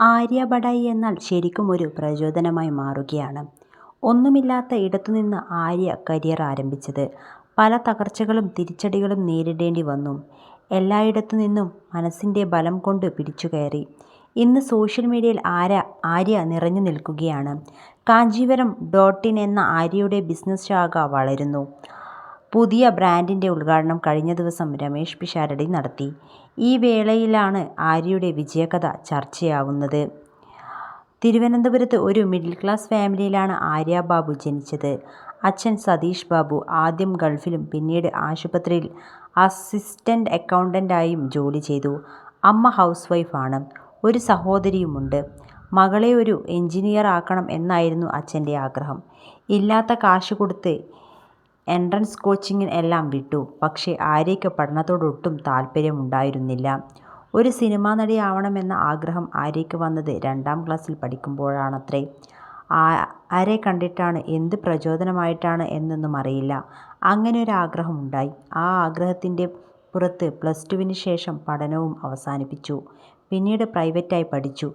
ആര്യ ബഡായി എന്നാൽ ശരിക്കും ഒരു പ്രചോദനമായി മാറുകയാണ്. ഒന്നുമില്ലാത്ത ഇടത്തുനിന്ന് ആര്യ കരിയർ ആരംഭിച്ചത്. പല തകർച്ചകളും തിരിച്ചടികളും നേരിടേണ്ടി വന്നു. എല്ലായിടത്തു നിന്നും മനസ്സിന്റെ ബലം കൊണ്ട് പിടിച്ചു കയറി ഇന്ന് സോഷ്യൽ മീഡിയയിൽ ആര ആര്യ നിറഞ്ഞു നിൽക്കുകയാണ്. കാഞ്ചീവരം ഡോട്ട് ഇൻ എന്ന ആര്യയുടെ ബിസിനസ് ശാഖ വളരുന്നു. പുതിയ ബ്രാൻഡിന്റെ ഉദ്ഘാടനം കഴിഞ്ഞ ദിവസം രമേഷ് പിഷാരടി നടത്തി. ഈ വേളയിലാണ് ആര്യയുടെ വിജയകഥ ചർച്ചയാവുന്നത്. തിരുവനന്തപുരത്ത് ഒരു മിഡിൽ ക്ലാസ് ഫാമിലിയിലാണ് ആര്യ ബാബു ജനിച്ചത്. അച്ഛൻ സതീഷ് ബാബു ആദ്യം ഗൾഫിലും പിന്നീട് ആശുപത്രിയിൽ അസിസ്റ്റന്റ് അക്കൗണ്ടന്റായും ജോലി ചെയ്തു. അമ്മ ഹൗസ് വൈഫ് ആണ്. ഒരു സഹോദരിയുമുണ്ട്. മകളെ ഒരു എൻജിനീയർ ആക്കണം എന്നായിരുന്നു അച്ഛന്റെ ആഗ്രഹം. ഇല്ലാത്ത കാശ് കൊടുത്ത് എൻട്രൻസ് കോച്ചിങ്ങിന് എല്ലാം വിട്ടു. പക്ഷേ ആര്യയ്ക്ക് പഠനത്തോടൊട്ടും ഒട്ടും താൽപര്യമുണ്ടായിരുന്നില്ല. ഒരു സിനിമാ നടിയാവണമെന്ന ആഗ്രഹം ആര്യയ്ക്ക് വന്നത് രണ്ടാം ക്ലാസ്സിൽ പഠിക്കുമ്പോഴാണത്രേ. ആരെ കണ്ടിട്ടാണ് എന്ത് പ്രചോദനമായിട്ടാണ് എന്നൊന്നും അറിയില്ല അങ്ങനെ ഒരു ആഗ്രഹമുണ്ടായി ആ ആഗ്രഹത്തിന്റെ പുറത്ത് പ്ലസ് ടുവിന് ശേഷം പഠനവും അവസാനിപ്പിച്ചു. പിന്നീട് പ്രൈവറ്റായി പഠിച്ചു.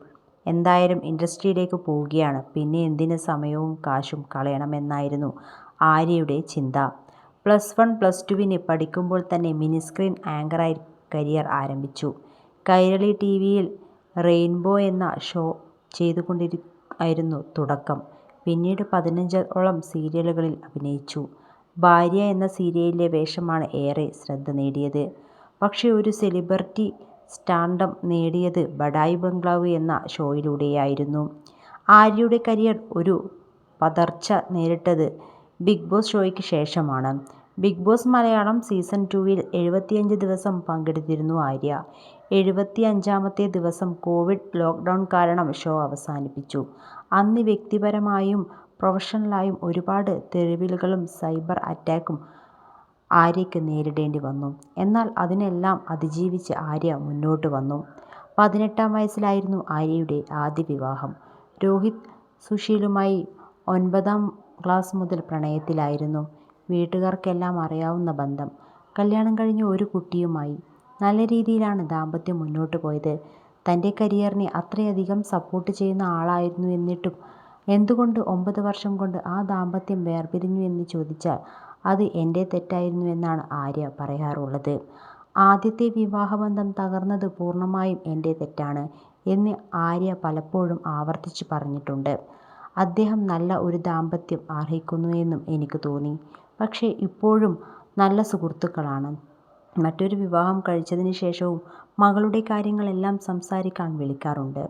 എന്തായാലും ഇൻഡസ്ട്രിയിലേക്ക് പോവുകയാണ്. പിന്നെ എന്തിന് സമയവും കാശും കളയണമെന്നായിരുന്നു ആര്യയുടെ ചിന്ത. പ്ലസ് വൺ പ്ലസ് ടുവിന് പഠിക്കുമ്പോൾ തന്നെ മിനിസ്ക്രീൻ ആങ്കറായി കരിയർ ആരംഭിച്ചു. കൈരളി ടി വിയിൽ റെയിൻബോ എന്ന ഷോ ചെയ്തുകൊണ്ടായിരുന്നു തുടക്കം. പിന്നീട് പതിനഞ്ചോളം സീരിയലുകളിൽ അഭിനയിച്ചു. ഭാര്യ എന്ന സീരിയലിലെ വേഷമാണ് ഏറെ ശ്രദ്ധ നേടിയത്. പക്ഷേ ഒരു സെലിബ്രിറ്റി സ്റ്റാൻഡം നേടിയത് ബഡായി ബംഗ്ലാവ് എന്ന ഷോയിലൂടെയായിരുന്നു. ആര്യയുടെ കരിയർ ഒരു പതർച്ച നേരിട്ടത് ബിഗ് ബോസ് ഷോയ്ക്ക് ശേഷമാണ്. ബിഗ് ബോസ് മലയാളം സീസൺ ടുവിൽ എഴുപത്തിയഞ്ച് ദിവസം പങ്കെടുത്തിരുന്നു ആര്യ. എഴുപത്തിയഞ്ചാമത്തെ ദിവസം കോവിഡ് ലോക്ക്ഡൗൺ കാരണം ഷോ അവസാനിപ്പിച്ചു. അന്ന് വ്യക്തിപരമായും പ്രൊഫഷണലായും ഒരുപാട് തെരുവിലുകളും സൈബർ അറ്റാക്കും ആര്യയ്ക്ക് നേരിടേണ്ടി വന്നു. എന്നാൽ അതിനെല്ലാം അതിജീവിച്ച് ആര്യ മുന്നോട്ട് വന്നു. പതിനെട്ടാം വയസ്സിലായിരുന്നു ആര്യയുടെ ആദ്യ വിവാഹം. രോഹിത് സുശീലുമായി ഒൻപതാം ക്ലാസ് മുതൽ പ്രണയത്തിലായിരുന്നു. വീട്ടുകാർക്കെല്ലാം അറിയാവുന്ന ബന്ധം. കല്യാണം കഴിഞ്ഞ് ഒരു കുട്ടിയുമായി. നല്ല രീതിയിലാണ് ദാമ്പത്യം മുന്നോട്ട് പോയത്. തന്റെ കരിയറിനെ അത്രയധികം സപ്പോർട്ട് ചെയ്യുന്ന ആളായിരുന്നു എന്നിട്ടും എന്തുകൊണ്ട് ഒമ്പത് വർഷം കൊണ്ട് ആ ദാമ്പത്യം വേർപിരിഞ്ഞു എന്ന് ചോദിച്ചാൽ അത് എന്റെ തെറ്റായിരുന്നു എന്നാണ് ആര്യ പറയാറുള്ളത്. ആദ്യത്തെ വിവാഹബന്ധം തകർന്നത് പൂർണമായും എന്റെ തെറ്റാണ് എന്ന് ആര്യ പലപ്പോഴും ആവർത്തിച്ച് പറഞ്ഞിട്ടുണ്ട്. അദ്ദേഹം നല്ല ഒരു ദാമ്പത്യം അർഹിക്കുന്നു എന്നും എനിക്ക് തോന്നി. പക്ഷേ ഇപ്പോഴും നല്ല സുഹൃത്തുക്കളാണ്. മറ്റൊരു വിവാഹം കഴിച്ചതിന് ശേഷവും മകളുടെ കാര്യങ്ങളെല്ലാം സംസാരിക്കാൻ വിളിക്കാറുണ്ട്.